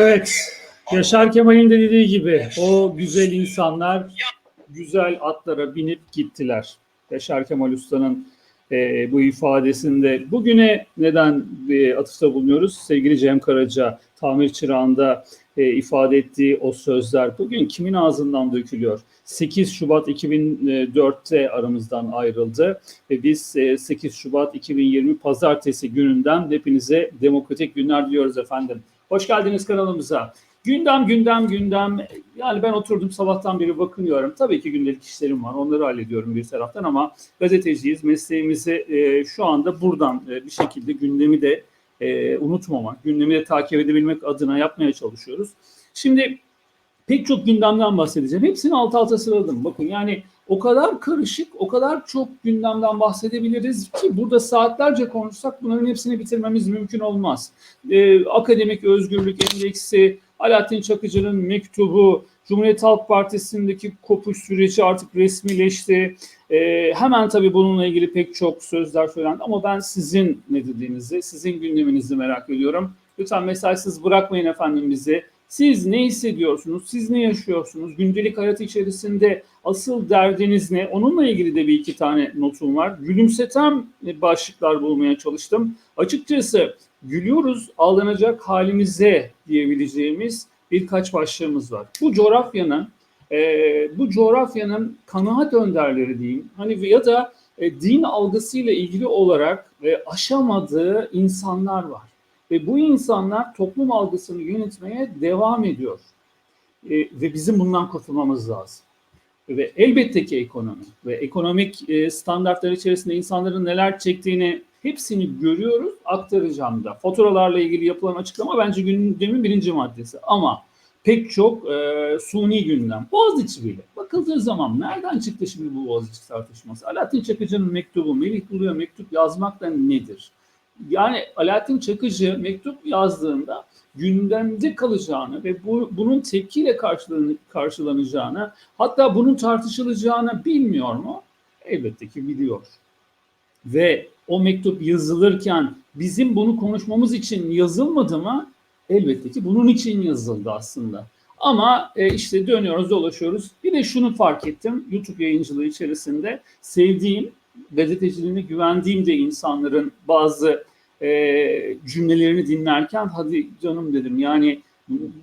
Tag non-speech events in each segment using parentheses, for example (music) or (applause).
Evet, Yaşar Kemal'in de dediği gibi o güzel insanlar güzel atlara binip gittiler. Yaşar Kemal Usta'nın e, bu ifadesinde bugüne neden e, atıfta bulunuyoruz? Sevgili Cem Karaca tamir çırağında e, ifade ettiği o sözler bugün kimin ağzından dökülüyor? 8 Şubat 2004'te aramızdan ayrıldı ve biz e, 8 Şubat 2020 Pazartesi gününden hepinize demokratik günler diliyoruz efendim. Hoş geldiniz kanalımıza. Gündem, gündem, gündem. Yani ben oturdum sabahtan beri bakınıyorum. Tabii ki gündelik işlerim var. Onları hallediyorum bir taraftan ama gazeteciyiz. Mesleğimizi e, şu anda buradan e, bir şekilde gündemi de e, unutmamak, gündemi de takip edebilmek adına yapmaya çalışıyoruz. Şimdi pek çok gündemden bahsedeceğim. Hepsini alt alta sıraladım. Bakın yani o kadar karışık, o kadar çok gündemden bahsedebiliriz ki burada saatlerce konuşsak bunların hepsini bitirmemiz mümkün olmaz. Ee, akademik özgürlük endeksi, Alaaddin Çakıcı'nın mektubu, Cumhuriyet Halk Partisi'ndeki kopuş süreci artık resmileşti. Ee, hemen tabii bununla ilgili pek çok sözler söylendi ama ben sizin ne dediğinizi, sizin gündeminizi merak ediyorum. Lütfen mesajsız bırakmayın efendim bizi. Siz ne hissediyorsunuz? Siz ne yaşıyorsunuz? Gündelik hayat içerisinde asıl derdiniz ne? Onunla ilgili de bir iki tane notum var. Gülümseten başlıklar bulmaya çalıştım. Açıkçası gülüyoruz ağlanacak halimize diyebileceğimiz birkaç başlığımız var. Bu coğrafyanın e, bu coğrafyanın kanaat önderleri diyeyim. Hani ya da e, din algısıyla ilgili olarak e, aşamadığı insanlar var. Ve bu insanlar toplum algısını yönetmeye devam ediyor. E, ve bizim bundan kurtulmamız lazım. Ve elbette ki ekonomi ve ekonomik e, standartlar içerisinde insanların neler çektiğini hepsini görüyoruz, aktaracağım da. Faturalarla ilgili yapılan açıklama bence gündemin birinci maddesi. Ama pek çok e, suni gündem. Boğaziçi bile. Bakıldığı zaman nereden çıktı şimdi bu Boğaziçi tartışması? Alaaddin Çakıcı'nın mektubu, Melih Bulu'ya mektup yazmak da nedir? Yani Alaaddin Çakıcı mektup yazdığında gündemde kalacağını ve bu, bunun tepkiyle karşılanacağını hatta bunun tartışılacağını bilmiyor mu? Elbette ki biliyor. Ve o mektup yazılırken bizim bunu konuşmamız için yazılmadı mı? Elbette ki bunun için yazıldı aslında. Ama e, işte dönüyoruz dolaşıyoruz. Bir de şunu fark ettim YouTube yayıncılığı içerisinde sevdiğim, gazeteciliğine güvendiğim de insanların bazı e, cümlelerini dinlerken hadi canım dedim yani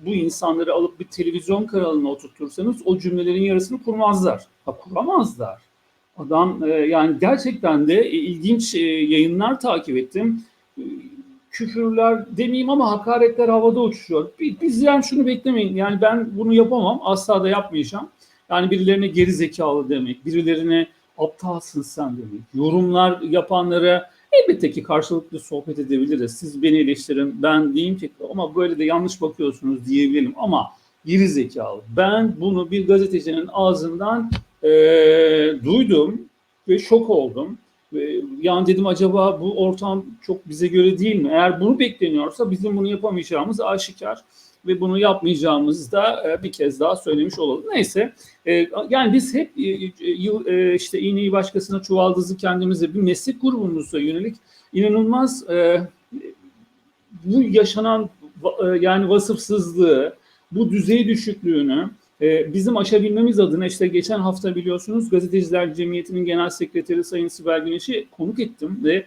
bu insanları alıp bir televizyon kanalına oturtursanız o cümlelerin yarısını kurmazlar. Ha kuramazlar. Adam e, yani gerçekten de e, ilginç e, yayınlar takip ettim. E, küfürler demeyeyim ama hakaretler havada uçuşuyor. Bizden şunu beklemeyin. Yani ben bunu yapamam. Asla da yapmayacağım. Yani birilerine geri zekalı demek, birilerine aptalsın sen demek, yorumlar yapanlara elbette ki karşılıklı sohbet edebiliriz. Siz beni eleştirin, ben diyeyim ki ama böyle de yanlış bakıyorsunuz diyebilirim ama geri zekalı. Ben bunu bir gazetecinin ağzından e, duydum ve şok oldum. Ve, yani dedim acaba bu ortam çok bize göre değil mi? Eğer bunu bekleniyorsa bizim bunu yapamayacağımız aşikar ve bunu yapmayacağımızı da e, bir kez daha söylemiş olalım. Neyse e, yani biz hep e, yıl işte iğneyi başkasına çuvaldızı kendimize bir meslek grubumuza yönelik inanılmaz bu yaşanan yani vasıfsızlığı, bu düzey düşüklüğünü bizim aşabilmemiz adına işte geçen hafta biliyorsunuz Gazeteciler Cemiyeti'nin Genel Sekreteri Sayın Sibel Güneş'i konuk ettim ve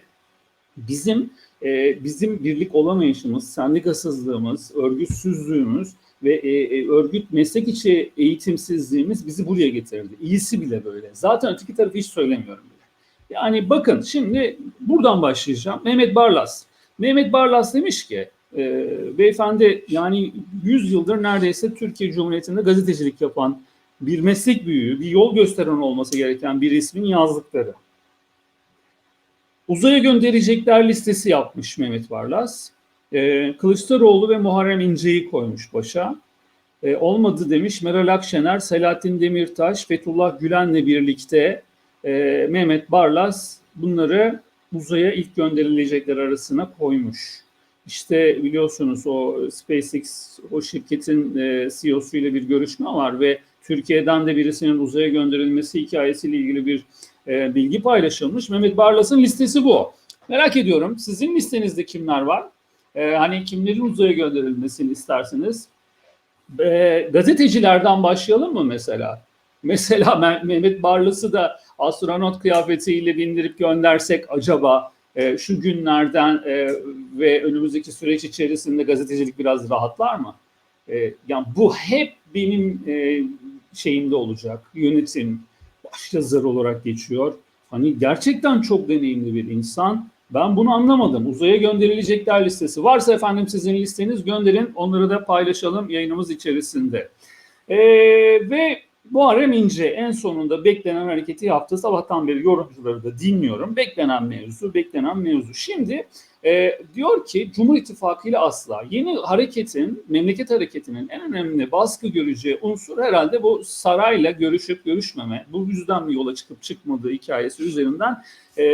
bizim e, bizim birlik olamayışımız, sendikasızlığımız, örgütsüzlüğümüz ve e, e, örgüt meslek içi eğitimsizliğimiz bizi buraya getirdi. İyisi bile böyle. Zaten öteki tarafı hiç söylemiyorum bile. Yani bakın şimdi buradan başlayacağım. Mehmet Barlas. Mehmet Barlas demiş ki e, beyefendi yani 100 yıldır neredeyse Türkiye Cumhuriyeti'nde gazetecilik yapan bir meslek büyüğü, bir yol gösteren olması gereken bir ismin yazdıkları. Uzaya gönderecekler listesi yapmış Mehmet Varlas. Ee, Kılıçdaroğlu ve Muharrem İnce'yi koymuş başa. Ee, olmadı demiş Meral Akşener, Selahattin Demirtaş, Fethullah Gülen'le birlikte e, Mehmet Barlas bunları uzaya ilk gönderilecekler arasına koymuş. İşte biliyorsunuz o SpaceX o şirketin e, CEO'su ile bir görüşme var ve Türkiye'den de birisinin uzaya gönderilmesi hikayesiyle ilgili bir e, bilgi paylaşılmış. Mehmet Barlas'ın listesi bu. Merak ediyorum sizin listenizde kimler var? e, hani kimlerin uzaya gönderilmesini istersiniz? E, gazetecilerden başlayalım mı mesela? (laughs) Mesela Meh- Mehmet Barlas'ı da astronot kıyafetiyle bindirip göndersek acaba e, şu günlerden e, ve önümüzdeki süreç içerisinde gazetecilik biraz rahatlar mı? E, yani bu hep benim e, şeyimde olacak. Yönetim başyazar olarak geçiyor. Hani gerçekten çok deneyimli bir insan. Ben bunu anlamadım. Uzaya gönderilecekler listesi. Varsa efendim sizin listeniz gönderin. Onları da paylaşalım yayınımız içerisinde. Ee, ve Muharrem İnce en sonunda beklenen hareketi yaptı. Sabahtan beri yorumcuları da dinliyorum. Beklenen mevzu, beklenen mevzu. Şimdi e, diyor ki Cumhur İttifakı ile asla. Yeni hareketin, memleket hareketinin en önemli baskı göreceği unsur herhalde bu sarayla görüşüp görüşmeme, bu yüzden mi yola çıkıp çıkmadığı hikayesi üzerinden e,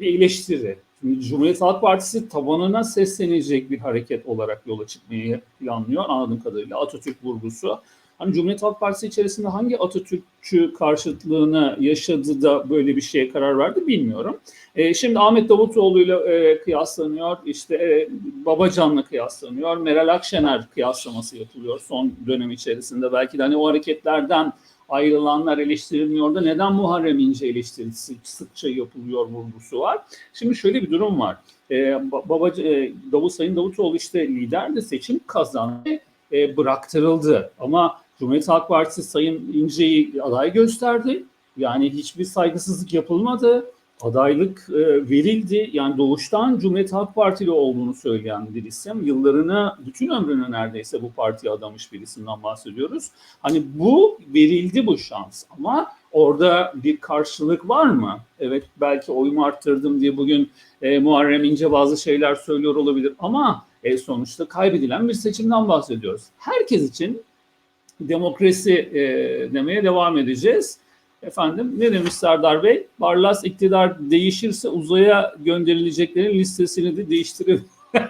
bir eleştiri. Şimdi Cumhuriyet Halk Partisi tabanına seslenecek bir hareket olarak yola çıkmayı planlıyor anladığım kadarıyla Atatürk vurgusu. Hani Cumhuriyet Halk Partisi içerisinde hangi Atatürkçü karşıtlığını yaşadı da böyle bir şeye karar verdi bilmiyorum. E, şimdi Ahmet Davutoğlu ile kıyaslanıyor, işte e, Babacan'la kıyaslanıyor, Meral Akşener kıyaslaması yapılıyor son dönem içerisinde. Belki de hani o hareketlerden ayrılanlar eleştirilmiyor da neden Muharrem İnce eleştirisi sıkça yapılıyor vurgusu var. Şimdi şöyle bir durum var. E, Baba, e, Davut Sayın Davutoğlu işte lider de seçim kazandı, e, bıraktırıldı. Ama Cumhuriyet Halk Partisi Sayın İnce'yi aday gösterdi. Yani hiçbir saygısızlık yapılmadı. Adaylık e, verildi. Yani doğuştan Cumhuriyet Halk Partili olduğunu söyleyen bir isim. Yıllarını, bütün ömrünü neredeyse bu partiye adamış bir isimden bahsediyoruz. Hani bu verildi bu şans ama orada bir karşılık var mı? Evet belki oyumu arttırdım diye bugün e, Muharrem İnce bazı şeyler söylüyor olabilir ama e, sonuçta kaybedilen bir seçimden bahsediyoruz. Herkes için demokrasi e, demeye devam edeceğiz. Efendim ne demiş Serdar Bey? Barlas iktidar değişirse uzaya gönderileceklerin listesini de değiştirir. (laughs)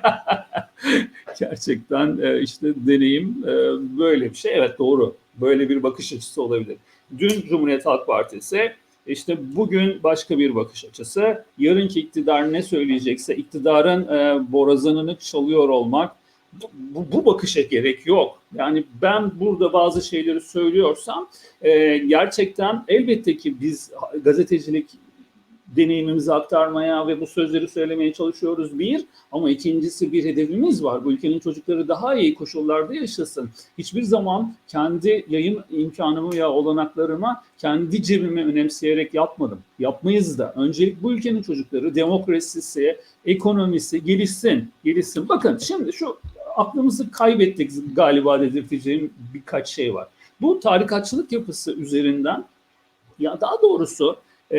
Gerçekten e, işte deneyim e, böyle bir şey. Evet doğru. Böyle bir bakış açısı olabilir. Dün Cumhuriyet Halk Partisi işte bugün başka bir bakış açısı. Yarınki iktidar ne söyleyecekse iktidarın e, borazanını çalıyor olmak bu, bu bakışa gerek yok. Yani ben burada bazı şeyleri söylüyorsam e, gerçekten elbette ki biz gazetecilik deneyimimizi aktarmaya ve bu sözleri söylemeye çalışıyoruz bir. Ama ikincisi bir hedefimiz var. Bu ülkenin çocukları daha iyi koşullarda yaşasın. Hiçbir zaman kendi yayın imkanımı ya olanaklarıma kendi cebime önemseyerek yapmadım. Yapmayız da. Öncelik bu ülkenin çocukları demokrasisi, ekonomisi gelişsin. Gelişsin. Bakın şimdi şu aklımızı kaybettik galiba dedirteceğim birkaç şey var. Bu tarikatçılık yapısı üzerinden ya daha doğrusu e,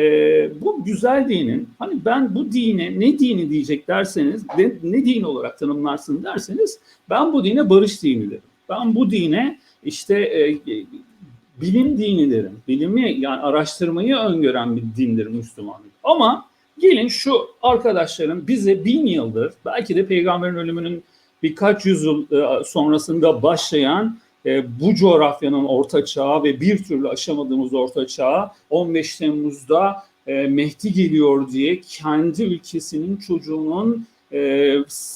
bu güzel dinin hani ben bu dine ne dini diyecek derseniz de, ne din olarak tanımlarsın derseniz ben bu dine barış dini derim. Ben bu dine işte e, bilim dini derim. Bilimi yani araştırmayı öngören bir dindir Müslümanlık. Ama gelin şu arkadaşların bize bin yıldır belki de peygamberin ölümünün birkaç yüzyıl e, sonrasında başlayan e, bu coğrafyanın orta çağı ve bir türlü aşamadığımız orta çağı 15 Temmuz'da e, Mehdi geliyor diye kendi ülkesinin çocuğunun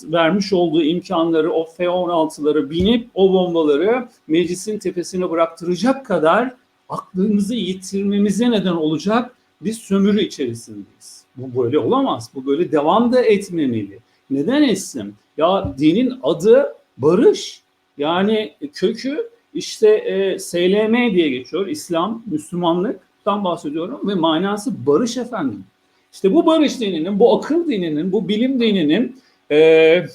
vermiş olduğu imkanları o F-16'ları binip o bombaları meclisin tepesine bıraktıracak kadar aklımızı yitirmemize neden olacak bir sömürü içerisindeyiz. Bu böyle olamaz. Bu böyle devam da etmemeli. Neden etsin? Ya dinin adı barış. Yani kökü işte e, SLM diye geçiyor. İslam, Müslümanlıktan bahsediyorum ve manası barış efendim. İşte bu barış dininin, bu akıl dininin, bu bilim dininin e,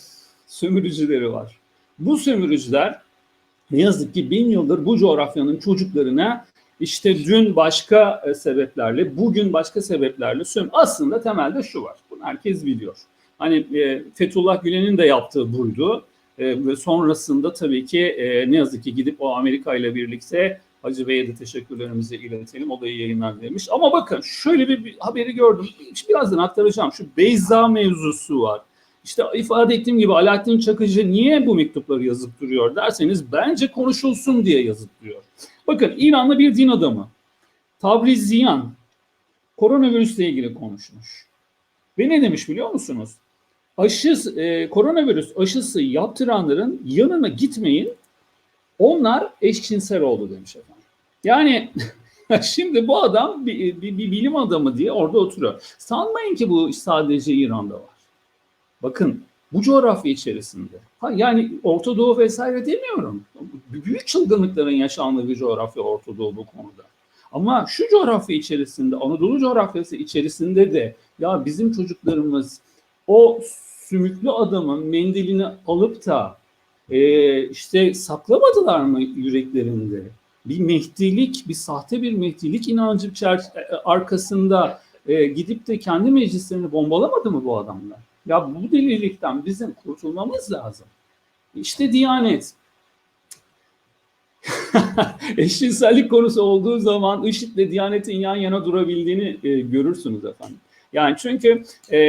sömürücüleri var. Bu sömürücüler ne yazık ki bin yıldır bu coğrafyanın çocuklarına işte dün başka e, sebeplerle, bugün başka sebeplerle söm. Aslında temelde şu var. Bunu herkes biliyor. Hani e, Fethullah Gülen'in de yaptığı buydu. E, ve sonrasında tabii ki e, ne yazık ki gidip o Amerika ile birlikte Hacı Bey'e de teşekkürlerimizi iletelim. O da yayınlar demiş. Ama bakın şöyle bir, bir haberi gördüm. Birazdan aktaracağım. Şu Beyza mevzusu var. İşte ifade ettiğim gibi Alaaddin Çakıcı niye bu mektupları yazıp duruyor derseniz bence konuşulsun diye yazıp duruyor. Bakın İranlı bir din adamı Tabriz Ziyan koronavirüsle ilgili konuşmuş. Ve ne demiş biliyor musunuz? Aşı e, koronavirüs aşısı yaptıranların yanına gitmeyin. Onlar eşcinsel oldu demiş efendim. Yani (laughs) şimdi bu adam bir, bir, bir bilim adamı diye orada oturuyor. Sanmayın ki bu sadece İran'da var. Bakın bu coğrafya içerisinde. Ha, yani Orta Doğu vesaire demiyorum. Büyük çılgınlıkların yaşandığı bir coğrafya Orta Doğu bu konuda. Ama şu coğrafya içerisinde, Anadolu coğrafyası içerisinde de ya bizim çocuklarımız o sümüklü adamın mendilini alıp da e, işte saklamadılar mı yüreklerinde? Bir mehdilik, bir sahte bir mehdilik inancı arkasında e, gidip de kendi meclislerini bombalamadı mı bu adamlar? Ya bu delilikten bizim kurtulmamız lazım. İşte Diyanet. (laughs) Eşcinsellik konusu olduğu zaman IŞİD'le Diyanet'in yan yana durabildiğini e, görürsünüz efendim. Yani çünkü e,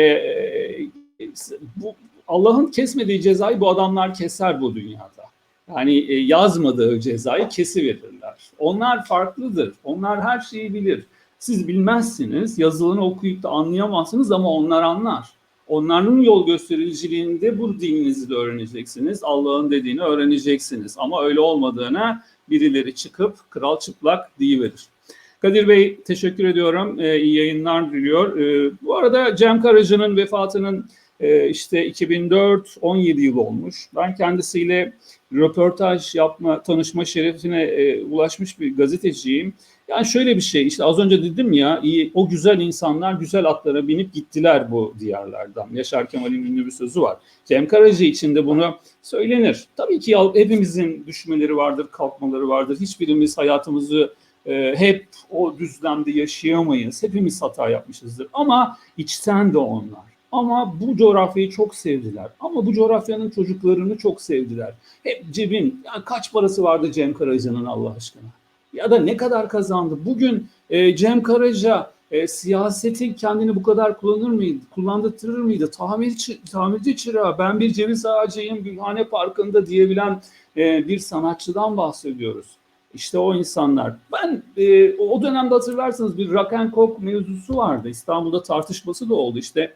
bu Allah'ın kesmediği cezayı bu adamlar keser bu dünyada. Yani e, yazmadığı cezayı kesiverirler. Onlar farklıdır. Onlar her şeyi bilir. Siz bilmezsiniz, yazılarını okuyup da anlayamazsınız ama onlar anlar. Onların yol göstericiliğinde bu dininizi de öğreneceksiniz. Allah'ın dediğini öğreneceksiniz. Ama öyle olmadığına birileri çıkıp kral çıplak deyiverir. Kadir Bey teşekkür ediyorum. Ee, iyi yayınlar diliyor. Ee, bu arada Cem Karaca'nın vefatının e, işte 2004-17 yıl olmuş. Ben kendisiyle röportaj yapma, tanışma şerefine e, ulaşmış bir gazeteciyim. Yani şöyle bir şey işte az önce dedim ya iyi, o güzel insanlar güzel atlara binip gittiler bu diyarlardan. Yaşar Kemal'in ünlü bir sözü var. Cem Karaca için de bunu söylenir. Tabii ki hepimizin düşmeleri vardır, kalkmaları vardır. Hiçbirimiz hayatımızı e, hep o düzlemde yaşayamayız. Hepimiz hata yapmışızdır. Ama içten de onlar. Ama bu coğrafyayı çok sevdiler. Ama bu coğrafyanın çocuklarını çok sevdiler. Hep cebin, yani kaç parası vardı Cem Karaca'nın Allah aşkına? Ya da ne kadar kazandı? Bugün e, Cem Karaca e, siyasetin kendini bu kadar kullanır mıydı? Kullandırır mıydı? Tamirci, tamirci çırağı, ben bir ceviz ağacıyım Gülhane Parkı'nda diyebilen e, bir sanatçıdan bahsediyoruz. İşte o insanlar. Ben e, o dönemde hatırlarsanız bir rock and coke mevzusu vardı. İstanbul'da tartışması da oldu. İşte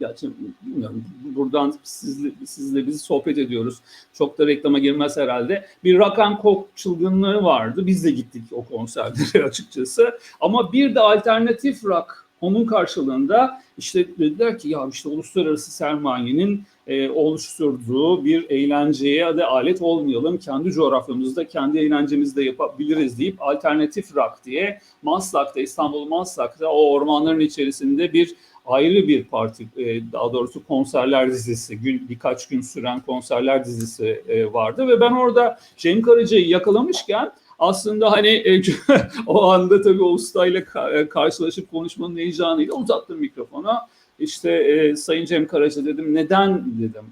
ya bilmiyorum buradan sizle, sizle biz sohbet ediyoruz. Çok da reklama girmez herhalde. Bir and coke çılgınlığı vardı. Biz de gittik o konserlere (laughs) açıkçası. Ama bir de alternatif rock onun karşılığında işte dediler ki ya işte uluslararası sermayenin e, oluşturduğu bir eğlenceye de alet olmayalım. Kendi coğrafyamızda, kendi eğlencemizde yapabiliriz deyip alternatif rock diye Maslak'ta, İstanbul Maslak'ta o ormanların içerisinde bir ayrı bir parti, e, daha doğrusu konserler dizisi, gün, birkaç gün süren konserler dizisi e, vardı ve ben orada Cem Karaca'yı yakalamışken aslında hani e, (laughs) o anda tabii o ustayla karşılaşıp konuşmanın heyecanıyla uzattım mikrofona. İşte Sayın Cem Karaca dedim neden dedim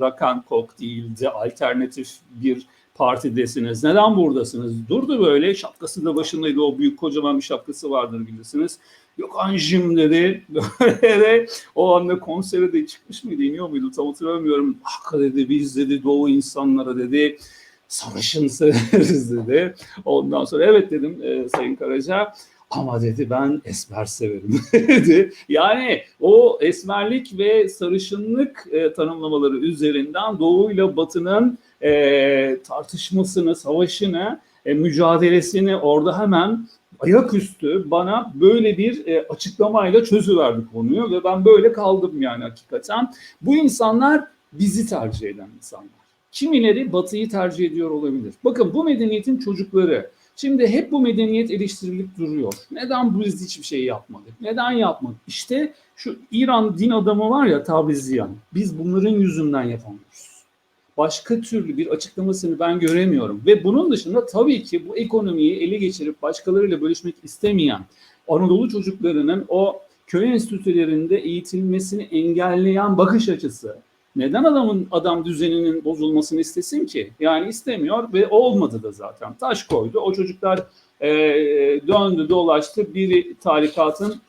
Rakan Kok değildi alternatif bir partidesiniz. Neden buradasınız? Durdu böyle şapkası da başındaydı o büyük kocaman bir şapkası vardır bilirsiniz. Yok anjim dedi. (laughs) Böyle o anda konsere de çıkmış mıydı, iniyor muydu tam hatırlamıyorum. Hakka dedi biz dedi doğu insanlara dedi savaşın severiz dedi. Ondan sonra evet dedim e, Sayın Karaca ama dedi ben esmer severim (laughs) dedi. Yani o esmerlik ve sarışınlık e, tanımlamaları üzerinden Doğu ile Batı'nın e, tartışmasını, savaşını, e, mücadelesini orada hemen ayaküstü bana böyle bir e, açıklamayla çözüverdi konuyu ve ben böyle kaldım yani hakikaten. Bu insanlar bizi tercih eden insanlar. Kimileri batıyı tercih ediyor olabilir. Bakın bu medeniyetin çocukları Şimdi hep bu medeniyet eleştirilip duruyor. Neden biz hiçbir şey yapmadık? Neden yapmadık? İşte şu İran din adamı var ya Tabriziyan. Biz bunların yüzünden yapamıyoruz başka türlü bir açıklamasını ben göremiyorum. Ve bunun dışında tabii ki bu ekonomiyi ele geçirip başkalarıyla bölüşmek istemeyen Anadolu çocuklarının o köy enstitülerinde eğitilmesini engelleyen bakış açısı. Neden adamın adam düzeninin bozulmasını istesin ki? Yani istemiyor ve olmadı da zaten. Taş koydu. O çocuklar e, döndü dolaştı. Bir tarikatın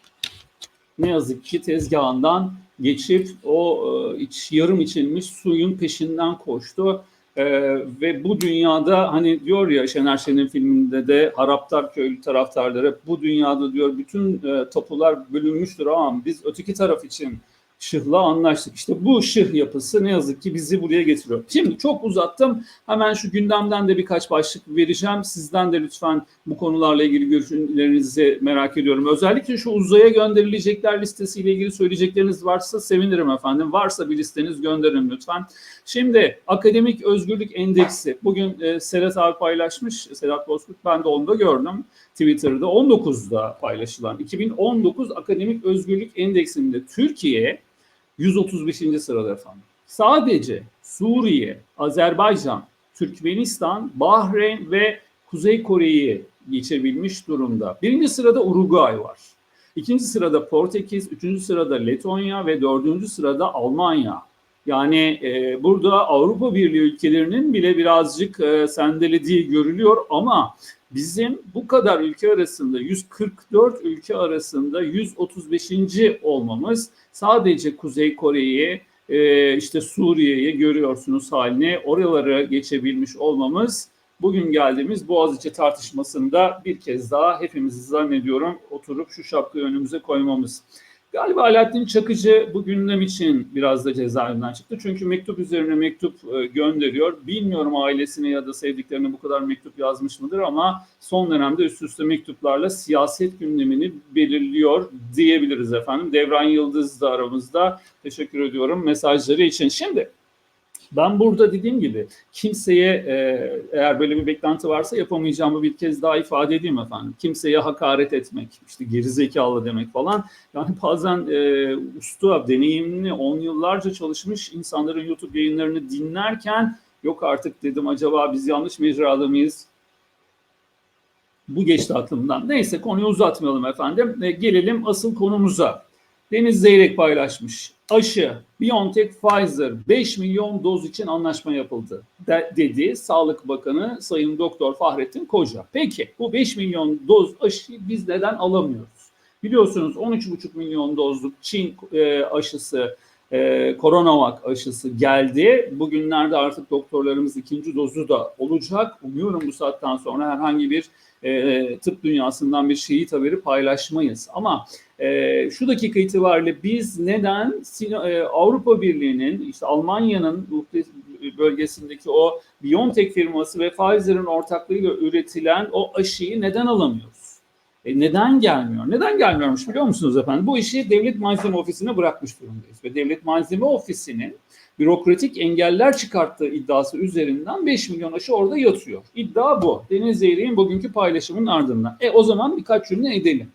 ne yazık ki tezgahından geçip o e, iç, yarım içilmiş suyun peşinden koştu. Ee, ve bu dünyada hani diyor ya Şener Şen'in filminde de Haraptar köylü taraftarları bu dünyada diyor bütün e, tapular bölünmüştür ama biz öteki taraf için Şıh'la anlaştık. İşte bu Şıh yapısı ne yazık ki bizi buraya getiriyor. Şimdi çok uzattım. Hemen şu gündemden de birkaç başlık vereceğim. Sizden de lütfen bu konularla ilgili görüşlerinizi merak ediyorum. Özellikle şu uzaya gönderilecekler listesiyle ilgili söyleyecekleriniz varsa sevinirim efendim. Varsa bir listeniz gönderin lütfen. Şimdi Akademik Özgürlük Endeksi. Bugün e, Sedat abi paylaşmış. Sedat Bozkurt ben de onu da gördüm. Twitter'da 19'da paylaşılan 2019 Akademik Özgürlük Endeksinde Türkiye 135. sırada efendim. Sadece Suriye, Azerbaycan, Türkmenistan, Bahreyn ve Kuzey Kore'yi geçebilmiş durumda. Birinci sırada Uruguay var. İkinci sırada Portekiz, üçüncü sırada Letonya ve dördüncü sırada Almanya. Yani e, burada Avrupa Birliği ülkelerinin bile birazcık e, sendelediği görülüyor ama bizim bu kadar ülke arasında 144 ülke arasında 135. olmamız sadece Kuzey Kore'yi e, işte Suriye'yi görüyorsunuz haline oralara geçebilmiş olmamız bugün geldiğimiz Boğaziçi tartışmasında bir kez daha hepimizi zannediyorum oturup şu şapkayı önümüze koymamız. Galiba Alaaddin Çakıcı bu gündem için biraz da cezaevinden çıktı. Çünkü mektup üzerine mektup e, gönderiyor. Bilmiyorum ailesine ya da sevdiklerine bu kadar mektup yazmış mıdır ama son dönemde üst üste mektuplarla siyaset gündemini belirliyor diyebiliriz efendim. Devran Yıldız da aramızda. Teşekkür ediyorum mesajları için. Şimdi ben burada dediğim gibi kimseye e, eğer böyle bir beklenti varsa yapamayacağımı bir kez daha ifade edeyim efendim. Kimseye hakaret etmek, işte gerizekalı demek falan. Yani bazen e, usta, deneyimli, on yıllarca çalışmış insanların YouTube yayınlarını dinlerken yok artık dedim acaba biz yanlış mecrada mıyız? Bu geçti aklımdan. Neyse konuyu uzatmayalım efendim. E, gelelim asıl konumuza. Deniz Zeyrek paylaşmış. Aşı, BioNTech, Pfizer 5 milyon doz için anlaşma yapıldı de, dedi Sağlık Bakanı Sayın Doktor Fahrettin Koca. Peki bu 5 milyon doz aşıyı biz neden alamıyoruz? Biliyorsunuz 13,5 milyon dozluk Çin e, aşısı e, koronavak aşısı geldi. Bugünlerde artık doktorlarımız ikinci dozu da olacak. Umuyorum bu saatten sonra herhangi bir e, tıp dünyasından bir şehit haberi paylaşmayız. Ama e, şu dakika itibariyle biz neden e, Avrupa Birliği'nin işte Almanya'nın bölgesindeki o BioNTech firması ve Pfizer'ın ortaklığıyla üretilen o aşıyı neden alamıyoruz? E neden gelmiyor? Neden gelmiyormuş biliyor musunuz efendim? Bu işi Devlet Malzeme Ofisi'ne bırakmış durumdayız. Ve Devlet Malzeme Ofisi'nin bürokratik engeller çıkarttığı iddiası üzerinden 5 milyon aşı orada yatıyor. İddia bu. Deniz Zeyrek'in bugünkü paylaşımının ardından. E o zaman birkaç cümle edelim.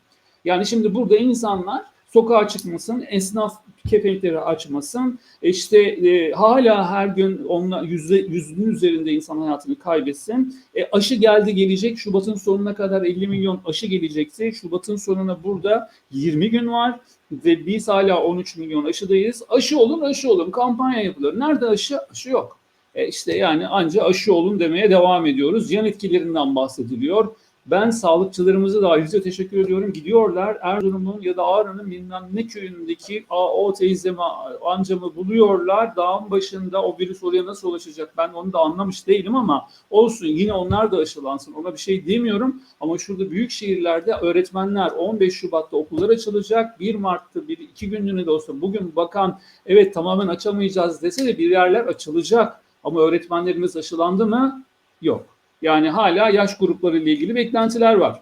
Yani şimdi burada insanlar sokağa çıkmasın, esnaf kepenkleri açmasın. E işte e, hala her gün onla yüzde yüzünün üzerinde insan hayatını kaybetsin. E, aşı geldi gelecek. Şubat'ın sonuna kadar 50 milyon aşı gelecekti. Şubat'ın sonuna burada 20 gün var ve biz hala 13 milyon aşıdayız. Aşı olun, aşı olun. Kampanya yapılıyor. Nerede aşı? Aşı yok. E işte yani anca aşı olun demeye devam ediyoruz. Yan etkilerinden bahsediliyor. Ben sağlıkçılarımıza da ayrıca teşekkür ediyorum. Gidiyorlar Erzurum'un ya da Ağrı'nın bilmem ne köyündeki o teyzemi, amcamı buluyorlar. Dağın başında o virüs oraya nasıl ulaşacak ben onu da anlamış değilim ama olsun yine onlar da aşılansın. Ona bir şey demiyorum ama şurada büyük şehirlerde öğretmenler 15 Şubat'ta okullar açılacak. 1 Mart'ta bir iki günlüğüne de olsa bugün bakan evet tamamen açamayacağız dese de bir yerler açılacak. Ama öğretmenlerimiz aşılandı mı? Yok. Yani hala yaş grupları ile ilgili beklentiler var.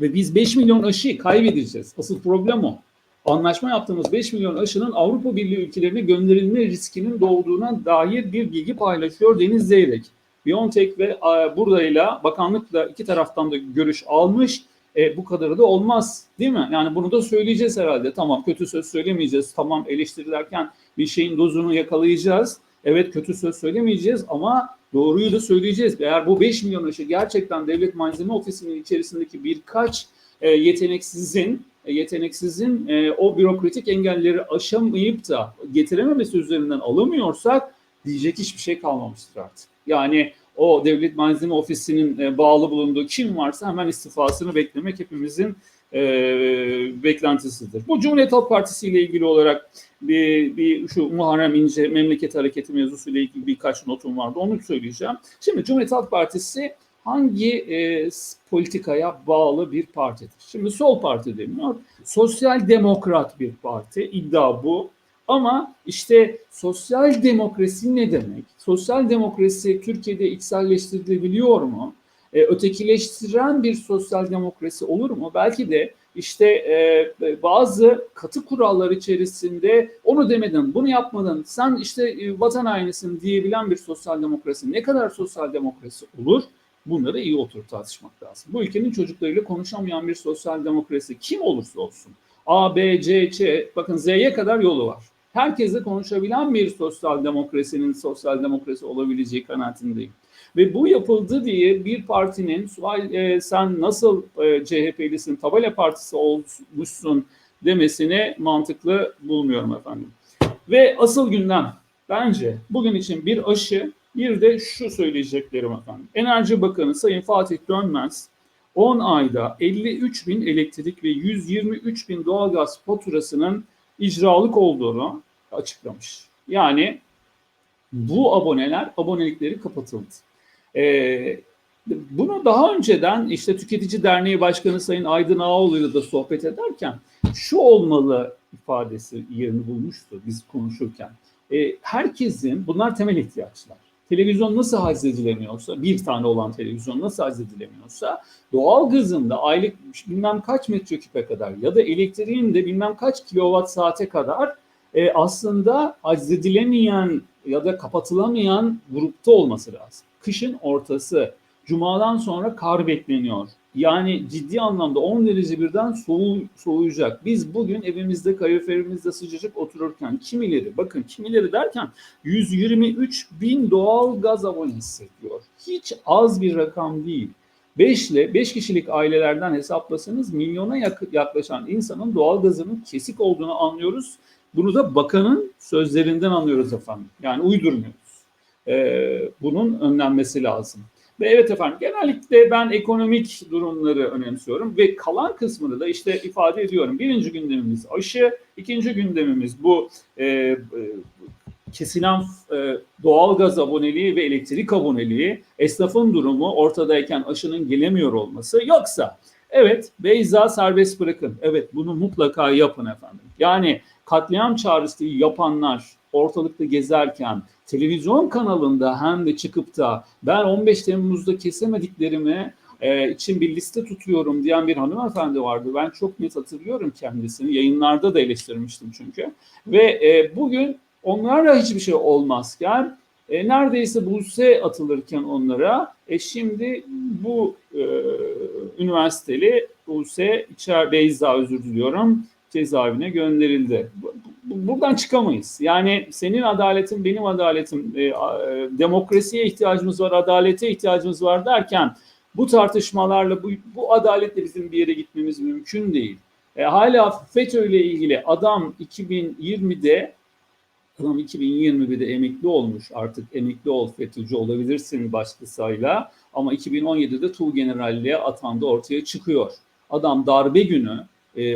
Ve biz 5 milyon aşıyı kaybedeceğiz. Asıl problem o. Anlaşma yaptığımız 5 milyon aşının Avrupa Birliği ülkelerine gönderilme riskinin doğduğuna dair bir bilgi paylaşıyor Deniz Zeyrek. BioNTech ve e, buradayla bakanlıkla iki taraftan da görüş almış. E, bu kadarı da olmaz değil mi? Yani bunu da söyleyeceğiz herhalde. Tamam kötü söz söylemeyeceğiz. Tamam eleştirirlerken bir şeyin dozunu yakalayacağız. Evet kötü söz söylemeyeceğiz ama doğruyu da söyleyeceğiz. Eğer bu 5 milyon aşı gerçekten devlet malzeme ofisinin içerisindeki birkaç e, yeteneksizin e, yeteneksizin e, o bürokratik engelleri aşamayıp da getirememesi üzerinden alamıyorsak diyecek hiçbir şey kalmamıştır artık. Yani o devlet malzeme ofisinin e, bağlı bulunduğu kim varsa hemen istifasını beklemek hepimizin e, beklentisidir. Bu Cumhuriyet Halk Partisi ile ilgili olarak bir, bir şu Muharrem İnce memleket hareketi mevzusu ile ilgili birkaç notum vardı. Onu söyleyeceğim. Şimdi Cumhuriyet Halk Partisi hangi e, politikaya bağlı bir partidir? Şimdi sol parti deniyor. Sosyal demokrat bir parti. İddia bu. Ama işte sosyal demokrasi ne demek? Sosyal demokrasi Türkiye'de içselleştirilebiliyor mu? E, ötekileştiren bir sosyal demokrasi olur mu? Belki de işte e, bazı katı kurallar içerisinde onu demeden, bunu yapmadan sen işte e, vatan hainisin diyebilen bir sosyal demokrasi ne kadar sosyal demokrasi olur? Bunları iyi oturup tartışmak lazım. Bu ülkenin çocuklarıyla konuşamayan bir sosyal demokrasi kim olursa olsun A, B, C, Ç, bakın Z'ye kadar yolu var. Herkesle konuşabilen bir sosyal demokrasinin sosyal demokrasi olabileceği kanaatindeyim. Ve bu yapıldı diye bir partinin e, sen nasıl e, CHP'lisin, tabela partisi olmuşsun demesini mantıklı bulmuyorum efendim. Ve asıl gündem bence bugün için bir aşı bir de şu söyleyeceklerim efendim. Enerji Bakanı Sayın Fatih Dönmez 10 ayda 53 bin elektrik ve 123 bin doğalgaz faturasının icralık olduğunu açıklamış. Yani bu aboneler abonelikleri kapatıldı. Ee, bunu daha önceden işte Tüketici Derneği Başkanı Sayın Aydın Ağoğlu'yla da sohbet ederken şu olmalı ifadesi yerini bulmuştu biz konuşurken. Ee, herkesin bunlar temel ihtiyaçlar. Televizyon nasıl hazredilemiyorsa, bir tane olan televizyon nasıl hazredilemiyorsa doğal gazın da aylık bilmem kaç metreküpe kadar ya da elektriğin de bilmem kaç kilowatt saate kadar e, aslında hazredilemeyen ya da kapatılamayan grupta olması lazım. Kışın ortası, cumadan sonra kar bekleniyor. Yani ciddi anlamda 10 derece birden soğu, soğuyacak. Biz bugün evimizde kaloriferimizde sıcacık otururken kimileri bakın kimileri derken 123 bin doğal gaz abonesi diyor. Hiç az bir rakam değil. 5 ile 5 kişilik ailelerden hesaplasanız milyona yaklaşan insanın doğal gazının kesik olduğunu anlıyoruz. Bunu da bakanın sözlerinden anlıyoruz efendim. Yani uydurmuyoruz. Ee, bunun önlenmesi lazım. Ve evet efendim genellikle ben ekonomik durumları önemsiyorum ve kalan kısmını da işte ifade ediyorum. Birinci gündemimiz aşı, ikinci gündemimiz bu e, e, kesilen e, doğal gaz aboneliği ve elektrik aboneliği, esnafın durumu ortadayken aşının gelemiyor olması. Yoksa evet Beyza serbest bırakın. Evet bunu mutlaka yapın efendim. Yani katliam çağrısı yapanlar ortalıkta gezerken televizyon kanalında hem de çıkıp da ben 15 Temmuz'da kesemediklerimi e, için bir liste tutuyorum diyen bir hanımefendi vardı. Ben çok net hatırlıyorum kendisini. Yayınlarda da eleştirmiştim çünkü. Ve e, bugün onlarla hiçbir şey olmazken e, neredeyse Buse atılırken onlara e, şimdi bu e, üniversiteli Buse içer Beyza özür diliyorum cezaevine gönderildi. Buradan çıkamayız. Yani senin adaletin, benim adaletim, e, e, demokrasiye ihtiyacımız var, adalete ihtiyacımız var derken bu tartışmalarla, bu, bu adaletle bizim bir yere gitmemiz mümkün değil. E, hala FETÖ ile ilgili adam 2020'de Adam 2021'de emekli olmuş. Artık emekli ol FETÖ'cü olabilirsin başkasıyla. Ama 2017'de Tuğ Generalliğe atandı ortaya çıkıyor. Adam darbe günü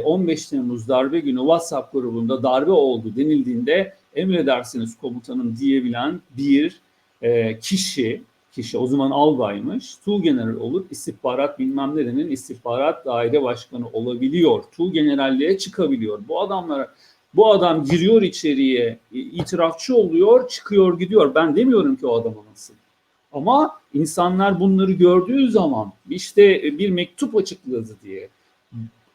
15 e, Temmuz darbe günü WhatsApp grubunda darbe oldu denildiğinde emredersiniz komutanım diyebilen bir e, kişi, kişi o zaman albaymış, Tu General olur, istihbarat bilmem nerenin istihbarat daire başkanı olabiliyor, Tu Generalliğe çıkabiliyor. Bu adamlara bu adam giriyor içeriye, itirafçı oluyor, çıkıyor gidiyor. Ben demiyorum ki o adama nasıl. Ama insanlar bunları gördüğü zaman işte bir mektup açıkladı diye,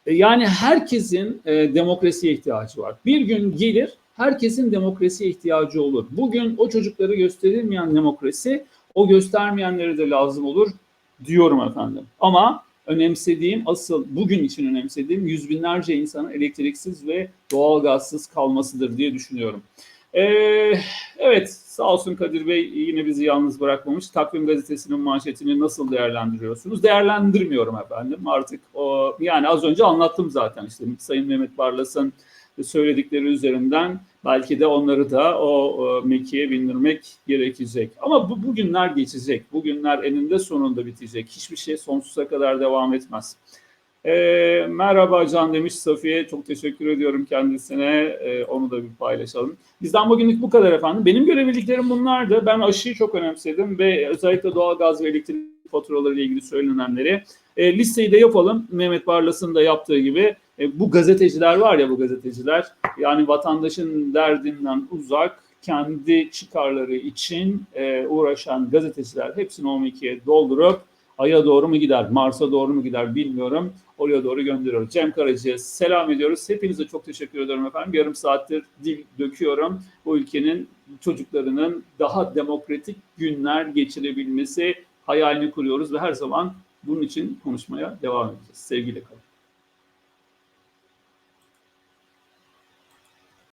yani herkesin e, demokrasiye ihtiyacı var. Bir gün gelir herkesin demokrasiye ihtiyacı olur. Bugün o çocukları gösterilmeyen demokrasi o göstermeyenlere de lazım olur diyorum efendim. Ama önemsediğim asıl bugün için önemsediğim yüz binlerce insanın elektriksiz ve doğalgazsız kalmasıdır diye düşünüyorum. Ee, evet sağ olsun Kadir Bey yine bizi yalnız bırakmamış. Takvim gazetesinin manşetini nasıl değerlendiriyorsunuz? Değerlendirmiyorum efendim artık. O, yani az önce anlattım zaten işte Sayın Mehmet Barlas'ın söyledikleri üzerinden belki de onları da o, o mekiğe bindirmek gerekecek. Ama bu bugünler geçecek. Bugünler eninde sonunda bitecek. Hiçbir şey sonsuza kadar devam etmez. E, merhaba Can demiş Safiye. Çok teşekkür ediyorum kendisine. E, onu da bir paylaşalım. Bizden bugünlük bu kadar efendim. Benim görebildiklerim bunlardı. Ben aşıyı çok önemsedim ve özellikle doğal gaz ve elektrik faturaları ile ilgili söylenenleri e, listeyi de yapalım. Mehmet Barlas'ın da yaptığı gibi e, bu gazeteciler var ya bu gazeteciler yani vatandaşın derdinden uzak kendi çıkarları için e, uğraşan gazeteciler hepsini 12'ye doldurup Ay'a doğru mu gider, Mars'a doğru mu gider bilmiyorum. Oraya doğru gönderiyoruz. Cem Karaca'ya selam ediyoruz. Hepinize çok teşekkür ederim efendim. Yarım saattir dil döküyorum. Bu ülkenin çocuklarının daha demokratik günler geçirebilmesi hayalini kuruyoruz ve her zaman bunun için konuşmaya devam edeceğiz. Sevgiyle kalın.